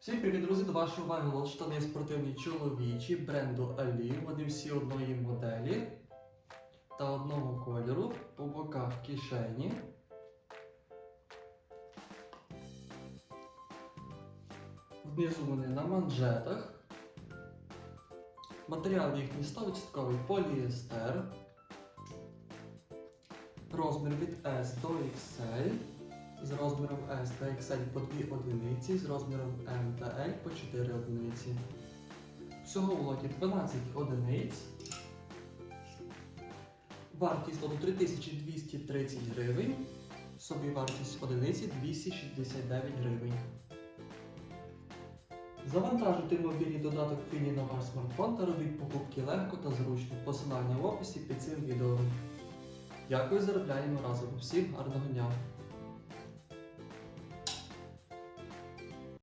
Всім привіт, друзі! До вашої уваги лот штани спортивні чоловічі бренду Ali. Вони всі одної моделі та одного кольору. По боках кишені. Внизу вони на манжетах. Матеріал їхній 100% поліестер. Розмір від S до XL. З розміром S та XL по 2 одиниці, з розміром M та L по 4 одиниці. Всього в лоті 12 одиниць. Вартість лоту 3230 гривень. Собівартість одиниці 269 гривень. Завантажуйте мобільний додаток Фіні на ваш смартфон та робіть покупки легко та зручно. Посилання в описі під цим відео. Дякую, заробляємо разом. Всім гарного дня!